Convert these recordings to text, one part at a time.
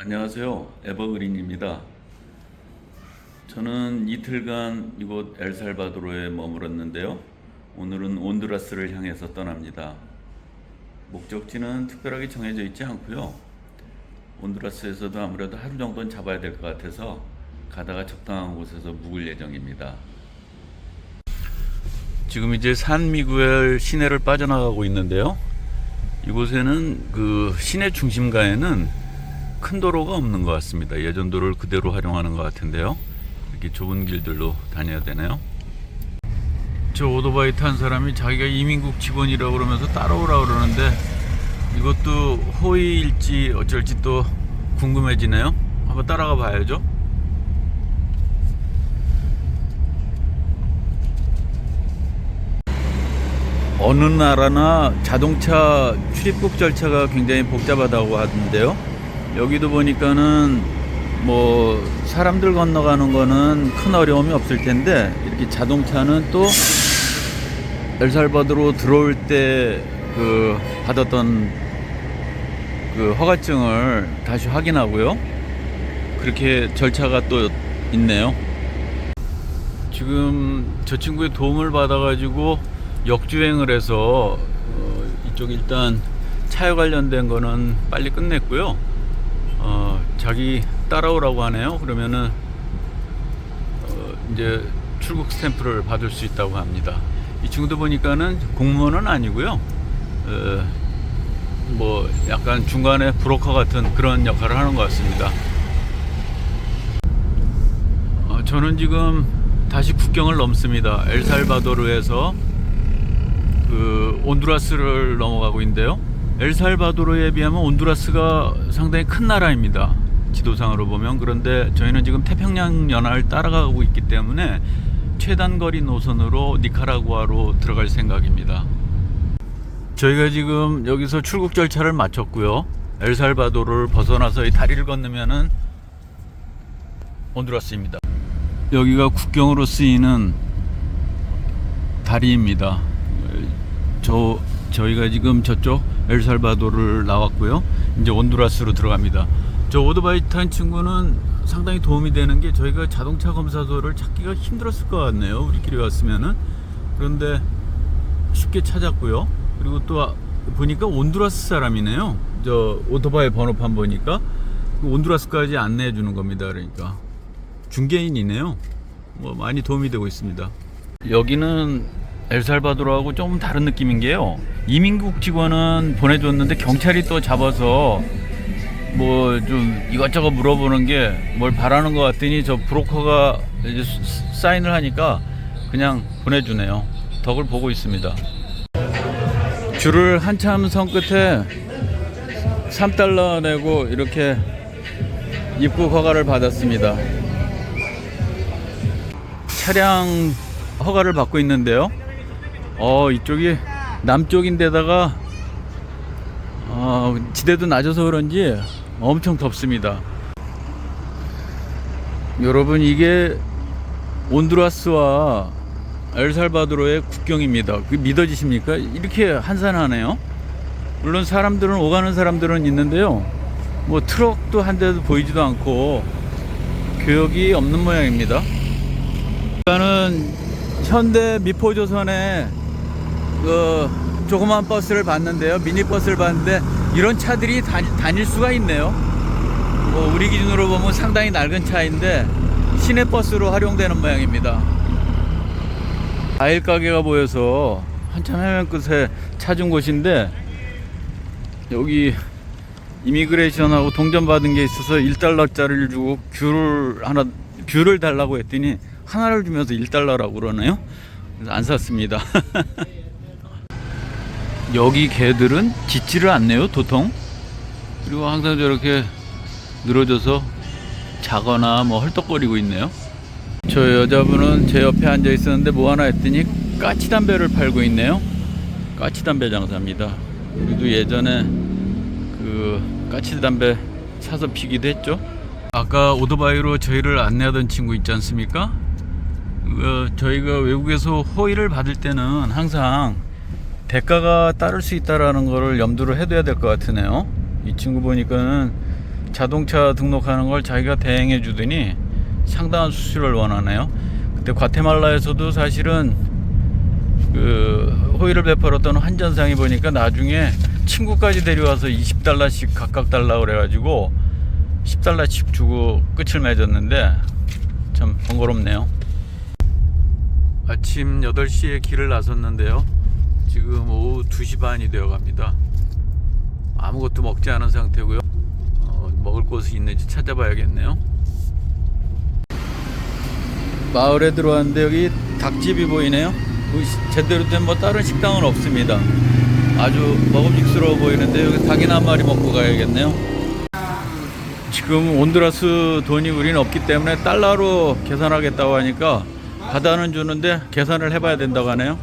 안녕하세요. 에버그린입니다. 저는 이틀간 이곳 엘살바도르에 머물었는데요. 오늘은 온두라스를 향해서 떠납니다. 목적지는 특별하게 정해져 있지 않고요. 온두라스에서도 아무래도 하루 정도는 잡아야 될 것 같아서 가다가 적당한 곳에서 묵을 예정입니다. 지금 이제 산 미구엘 시내를 빠져나가고 있는데요. 이곳에는 그 시내 중심가에는 큰 도로가 없는 것 같습니다. 예전 도로를 그대로 활용하는 것 같은데요. 이렇게 좁은 길들로 다녀야 되네요. 저 오토바이 탄 사람이 자기가 이민국 직원이라고 그러면서 따라오라 그러는데 이것도 호의일지 어쩔지 또 궁금해지네요. 한번 따라가 봐야죠. 어느 나라나 자동차 출입국 절차가 굉장히 복잡하다고 하던데요. 여기도 보니까는 뭐 사람들 건너가는 거는 큰 어려움이 없을 텐데 이렇게 자동차는 또 엘살바도로 들어올 때 그 받았던 그 허가증을 다시 확인하고요. 그렇게 절차가 또 있네요. 지금 저 친구의 도움을 받아가지고 역주행을 해서 어, 이쪽 일단 차에 관련된 거는 빨리 끝냈고요. 어, 자기 따라오라고 하네요. 그러면은 어, 이제 출국 스탬프를 받을 수 있다고 합니다. 이 친구도 보니까는 공무원은 아니고요. 어, 뭐 약간 중간에 브로커 같은 그런 역할을 하는 것 같습니다. 어, 저는 지금 다시 국경을 넘습니다. 엘살바도르에서 그 온두라스를 넘어가고 있는데요. 엘살바도르에 비하면 온두라스가 상당히 큰 나라입니다. 지도상으로 보면 그런데 저희는 지금 태평양 연안을 따라가고 있기 때문에 최단거리 노선으로 니카라구아로 들어갈 생각입니다. 저희가 지금 여기서 출국 절차를 마쳤고요. 엘살바도르를 벗어나서 이 다리를 건너면은 온두라스입니다. 여기가 국경으로 쓰이는 다리입니다. 저 저희가 지금 저쪽 엘살바도르를 나왔고요. 이제 온두라스로 들어갑니다. 저 오토바이 탄 친구는 상당히 도움이 되는 게 저희가 자동차 검사소를 찾기가 힘들었을 것 같네요. 우리끼리 왔으면은 그런데 쉽게 찾았고요. 그리고 또 아- 보니까 온두라스 사람이네요. 저 오토바이 번호판 보니까 온두라스까지 안내해 주는 겁니다. 그러니까 중개인이네요. 뭐 많이 도움이 되고 있습니다. 여기는 엘살바도르하고 조금 다른 느낌인 게요. 이민국 직원은 보내줬는데 경찰이 또 잡아서 뭐 좀 이것저것 물어보는 게 뭘 바라는 것 같더니 저 브로커가 이제 수- 사인을 하니까 그냥 보내주네요. 덕을 보고 있습니다. 줄을 한참 선 끝에 3달러 내고 이렇게 입국 허가를 받았습니다. 차량 허가를 받고 있는데요. 어, 이쪽이 남쪽인데다가 어, 지대도 낮아서 그런지 엄청 덥습니다. 여러분 이게 온두라스와 엘살바도르의 국경입니다. 그 믿어지십니까? 이렇게 한산하네요. 물론 사람들은 오가는 사람들은 있는데요. 뭐 트럭도 한 대도 보이지도 않고 교역이 없는 모양입니다. 저는 현대 미포조선에 그 조그만 버스를 봤는데요. 미니 버스를 봤는데 이런 차들이 다, 다닐 수가 있네요. 뭐 우리 기준으로 보면 상당히 낡은 차인데 시내 버스로 활용되는 모양입니다. 과일 가게가 보여서 한참 해변 끝에 찾은 곳인데 여기 이미그레이션하고 동전 받은 게 있어서 1달러짜리를 주고 귤을 하나 귤을 달라고 했더니 하나를 주면서 1달러라고 그러네요. 그래서 안 샀습니다. 여기 개들은 짖지를 않네요, 도통. 그리고 항상 저렇게 늘어져서 자거나 뭐 헐떡거리고 있네요. 저 여자분은 제 옆에 앉아 있었는데 뭐 하나 했더니 까치 담배를 팔고 있네요. 까치 담배 장사입니다. 우리도 예전에 그 까치 담배 사서 피기도 했죠. 아까 오토바이로 저희를 안내하던 친구 있지 않습니까? 어, 저희가 외국에서 호의를 받을 때는 항상 대가가 따를 수 있다라는 거를 염두를 해둬야 될 것 같으네요. 이 친구 보니까는 자동차 등록하는 걸 자기가 대행해 주더니 상당한 수수료를 원하네요. 그때 과테말라에서도 사실은 그 호의를 베풀었던 환전상이 보니까 나중에 친구까지 데려와서 20달러씩 각각 달라 그래가지고 10달러씩 주고 끝을 맺었는데 참 번거롭네요. 아침 8시에 길을 나섰는데요. 지금 오후 2시 반이 되어 갑니다. 아무것도 먹지 않은 상태고요. 어, 먹을 곳이 있는지 찾아봐야겠네요. 마을에 들어왔는데 여기 닭집이 보이네요. 뭐 시- 제대로 된 뭐 다른 식당은 없습니다. 아주 먹음직스러워 보이는데 여기 닭이나 한 마리 먹고 가야겠네요. 지금 온두라스 돈이 우리는 없기 때문에 달러로 계산하겠다고 하니까 받아는 주는데 계산을 해봐야 된다고 하네요.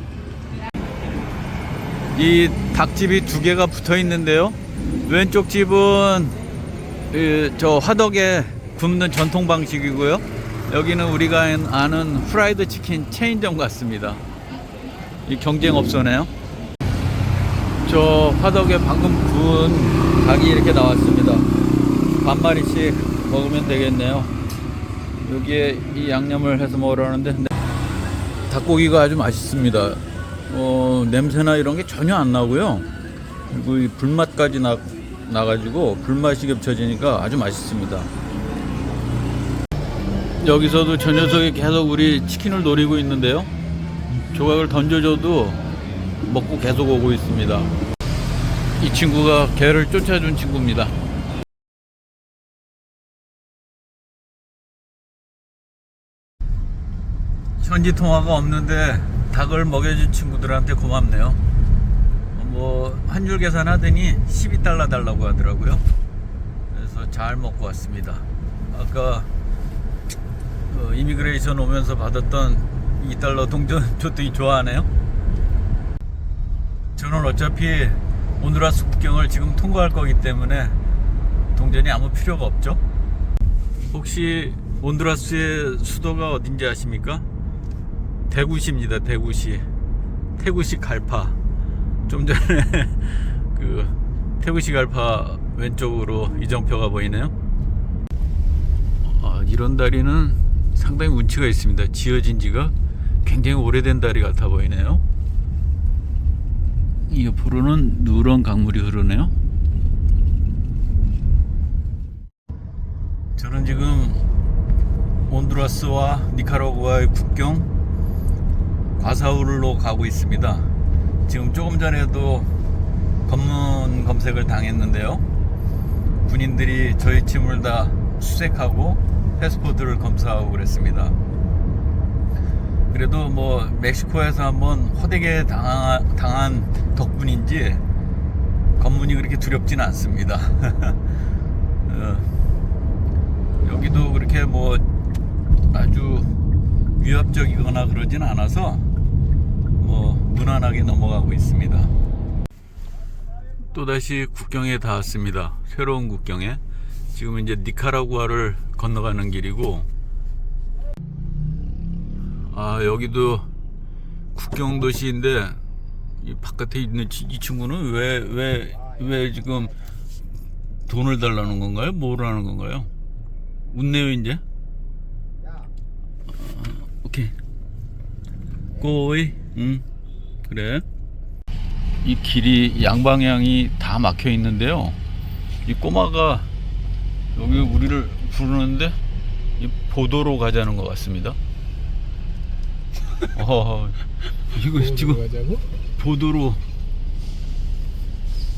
이 닭집이 두 개가 붙어 있는데요. 왼쪽 집은 이, 저 화덕에 굽는 전통 방식이고요. 여기는 우리가 아는 프라이드 치킨 체인점 같습니다. 이 경쟁 업소네요. 저 화덕에 방금 구운 닭이 이렇게 나왔습니다. 반 마리씩 먹으면 되겠네요. 여기에 이 양념을 해서 먹으라는데 닭고기가 아주 맛있습니다. 어, 냄새나 이런 게 전혀 안 나고요. 그리고 이 불맛까지 나, 나가지고 불맛이 겹쳐지니까 아주 맛있습니다. 여기서도 저 녀석이 계속 우리 치킨을 노리고 있는데요. 조각을 던져줘도 먹고 계속 오고 있습니다. 이 친구가 개를 쫓아준 친구입니다. 현지 통화가 없는데 닭을 먹여준 친구들한테 고맙네요. 뭐 한 줄 계산하더니 12달러 달라고 하더라고요. 그래서 잘 먹고 왔습니다. 아까 어, 이미그레이션 오면서 받았던 2달러 동전 줬더니 좋아하네요. 저는 어차피 오누라스 국경을 지금 통과할 거기 때문에 동전이 아무 필요가 없죠. 혹시 온두라스의 수도가 어딘지 아십니까? 대구시입니다. 대구시. 태구시 갈파. 좀 전에 그 태구시 갈파 왼쪽으로 이정표가 보이네요. 아, 이런 다리는 상당히 운치가 있습니다. 지어진 지가 굉장히 오래된 다리 같아 보이네요. 이 옆으로는 누런 강물이 흐르네요. 저는 지금 온두라스와 니카라구아의 국경 과사울로 가고 있습니다. 지금 조금 전에도 검문 검색을 당했는데요. 군인들이 저희 짐을 다 수색하고 패스포트를 검사하고 그랬습니다. 그래도 뭐 멕시코에서 한번 호되게 당한, 당한 덕분인지 검문이 그렇게 두렵지는 않습니다. 어, 여기도 그렇게 뭐 아주 위협적이거나 그러진 않아서 뭐 무난하게 넘어가고 있습니다. 또다시 국경에 닿았습니다. 새로운 국경에. 지금 이제 니카라구아를 건너가는 길이고 아 여기도 국경 도시인데 이 바깥에 있는 치- 이 친구는 왜 왜 왜 지금 돈을 달라는 건가요? 뭐라는 건가요? 웃네요 이제. 어, 오케이. 고이. 응. 그래. 이 길이 양방향이 다 막혀 있는데요. 이 꼬마가 여기 우리를 부르는데 이 보도로 가자는 것 같습니다. 어, 이거 지금 가자고? 보도로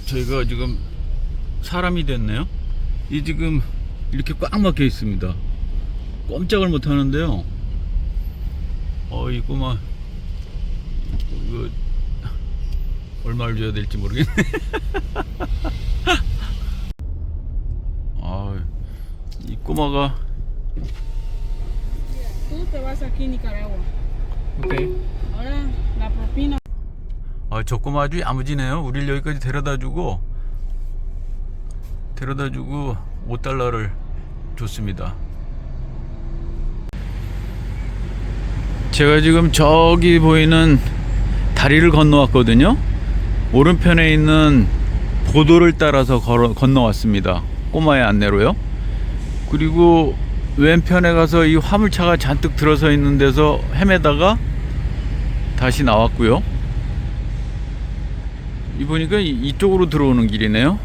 저희가 지금 사람이 됐네요. 이 지금 이렇게 꽉 막혀 있습니다. 꼼짝을 못 하는데요. 어, 이 꼬마 이거 얼마를 줘야 될지 모르겠네. 아, 이 꼬마가. 오케이. 아, 저 꼬마 아주 야무지네요. 우리를 여기까지 데려다 주고 데려다 주고 5달러를 줬습니다. 제가 지금 저기 보이는 다리를 건너왔거든요. 오른편에 있는 보도를 따라서 걸어, 건너왔습니다. 꼬마의 안내로요. 그리고 왼편에 가서 이 화물차가 잔뜩 들어서 있는 데서 헤매다가 다시 나왔고요. 이 보니까 이- 이쪽으로 들어오는 길이네요.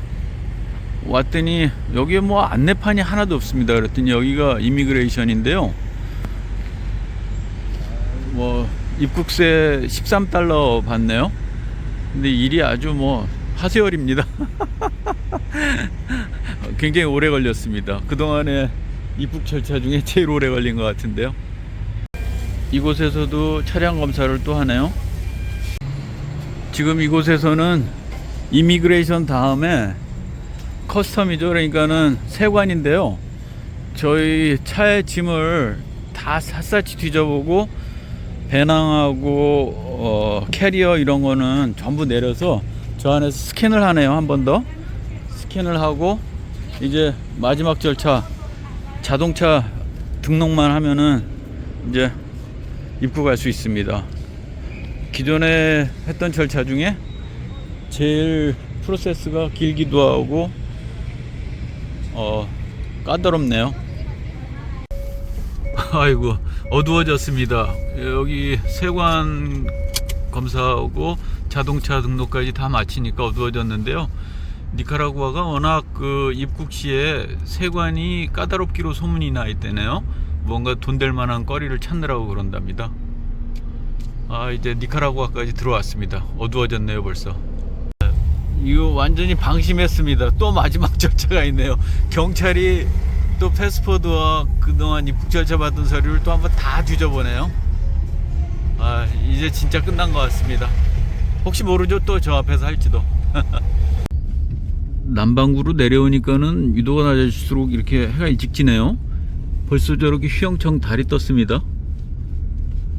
왔더니 여기에 뭐 안내판이 하나도 없습니다. 그랬더니 여기가 이미그레이션인데요. 뭐 입국세 13달러 받네요. 근데 일이 아주 뭐 하세월입니다. 굉장히 오래 걸렸습니다. 그동안에 입국 절차 중에 제일 오래 걸린 것 같은데요. 이곳에서도 차량 검사를 또 하네요. 지금 이곳에서는 이미그레이션 다음에 커스텀이죠. 그러니까는 세관인데요. 저희 차의 짐을 다 샅샅이 뒤져보고 배낭하고 어, 캐리어 이런 거는 전부 내려서 저 안에서 스캔을 하네요. 한 번 더 스캔을 하고 이제 마지막 절차 자동차 등록만 하면은 이제 입국할 수 있습니다. 기존에 했던 절차 중에 제일 프로세스가 길기도 하고 어 까다롭네요. 아이고 어두워졌습니다. 여기 세관 검사하고 자동차 등록까지 다 마치니까 어두워졌는데요. 니카라구아가 워낙 그 입국 시에 세관이 까다롭기로 소문이 나 있대네요. 뭔가 돈 될 만한 거리를 찾느라고 그런답니다. 아 이제 니카라구아까지 들어왔습니다. 어두워졌네요 벌써. 이거 완전히 방심했습니다. 또 마지막 절차가 있네요. 경찰이 또 패스포드와 그동안 입국 절차 받은 서류를 또 한번 다 뒤져보네요. 아 이제 진짜 끝난 것 같습니다. 혹시 모르죠 또 저 앞에서 할지도. 남반구로 내려오니까는 유도가 낮아질수록 이렇게 해가 일찍 지네요. 벌써 저렇게 휘영청 달이 떴습니다.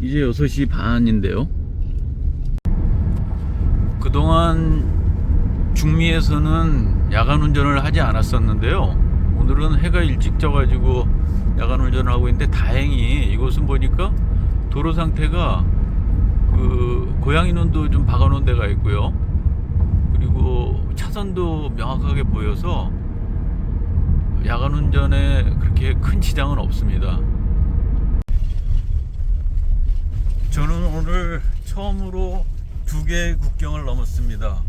이제 6시 반인데요. 그동안 중미에서는 야간 운전을 하지 않았었는데요. 오늘은 해가 일찍 져가지고 야간 운전을 하고 있는데 다행히 이곳은 보니까 도로 상태가 그 고양이 눈도 좀 박아놓은 데가 있고요. 그리고 차선도 명확하게 보여서 야간 운전에 그렇게 큰 지장은 없습니다. 저는 오늘 처음으로 두 개의 국경을 넘었습니다.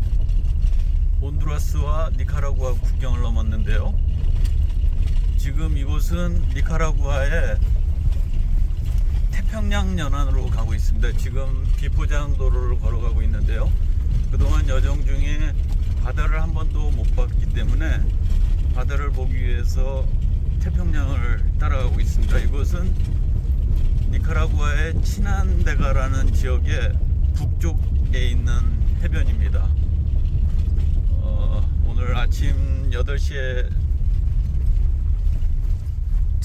온두라스와 니카라구아 국경을 넘었는데요. 지금 이곳은 니카라구아의 태평양 연안으로 가고 있습니다. 지금 비포장 도로를 걸어가고 있는데요. 그동안 여정 중에 바다를 한 번도 못 봤기 때문에 바다를 보기 위해서 태평양을 따라가고 있습니다. 이곳은 니카라구아의 치난데가라는 지역의 북쪽에 있는 해변입니다. 어, 오늘 아침 8시에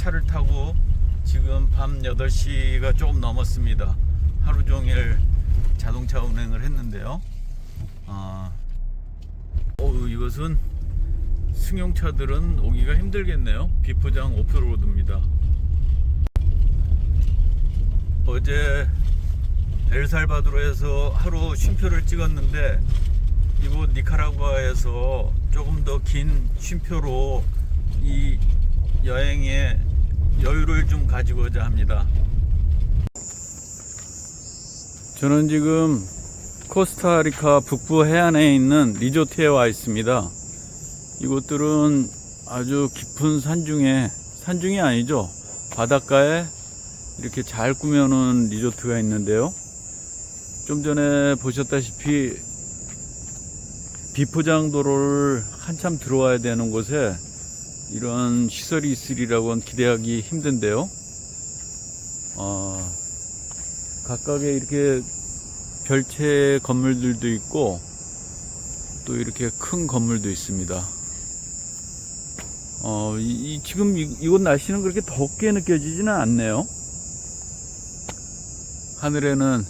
차를 타고 지금 밤 8시가 조금 넘었습니다. 하루 종일 자동차 운행을 했는데요. 아, 어, 이것은 승용차들은 오기가 힘들겠네요. 비포장 오프로드입니다. 어제 엘살바도르에서 하루 쉼표를 찍었는데 이곳 니카라구아에서 조금 더 긴 쉼표로 이 여행에 여유를 좀 가지고자 합니다. 저는 지금 코스타리카 북부 해안에 있는 리조트에 와 있습니다. 이곳들은 아주 깊은 산중에 산중이 아니죠. 바닷가에 이렇게 잘 꾸며놓은 리조트가 있는데요. 좀 전에 보셨다시피 비포장 도로를 한참 들어와야 되는 곳에 이런 시설이 있으리라고는 기대하기 힘든데요. 어, 각각의 이렇게 별채 건물들도 있고 또 이렇게 큰 건물도 있습니다. 어, 이, 이- 지금 이, 이곳 날씨는 그렇게 덥게 느껴지지는 않네요. 하늘에는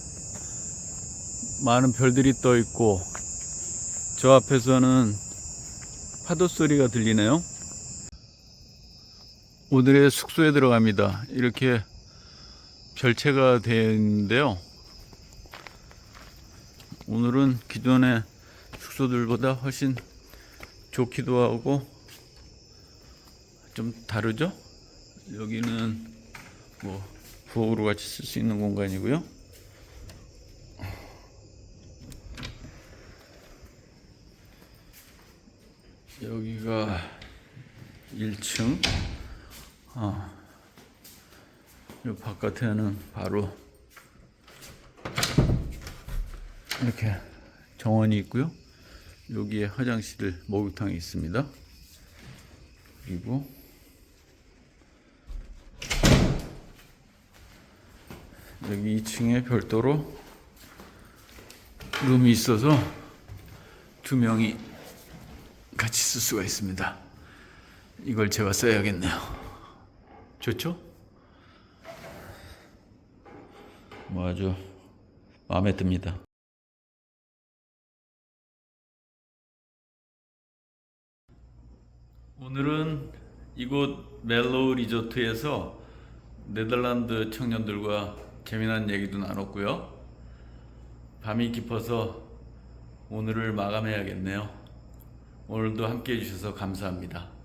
많은 별들이 떠 있고 저 앞에서는 파도 소리가 들리네요. 오늘의 숙소에 들어갑니다. 이렇게 별채가 되어 있는데요. 오늘은 기존의 숙소들보다 훨씬 좋기도 하고 좀 다르죠? 여기는 뭐 부엌으로 같이 쓸 수 있는 공간이고요. 여기가 1층. 아, 이 바깥에는 바로 이렇게 정원이 있고요. 여기에 화장실, 목욕탕이 있습니다. 그리고 여기 2층에 별도로 룸이 있어서 두 명이 같이 쓸 수가 있습니다. 이걸 제가 써야겠네요. 좋죠? 뭐 아주 마음에 듭니다. 오늘은 이곳 멜로우 리조트에서 네덜란드 청년들과 재미난 얘기도 나눴고요. 밤이 깊어서 오늘을 마감해야겠네요. 오늘도 함께 해주셔서 감사합니다.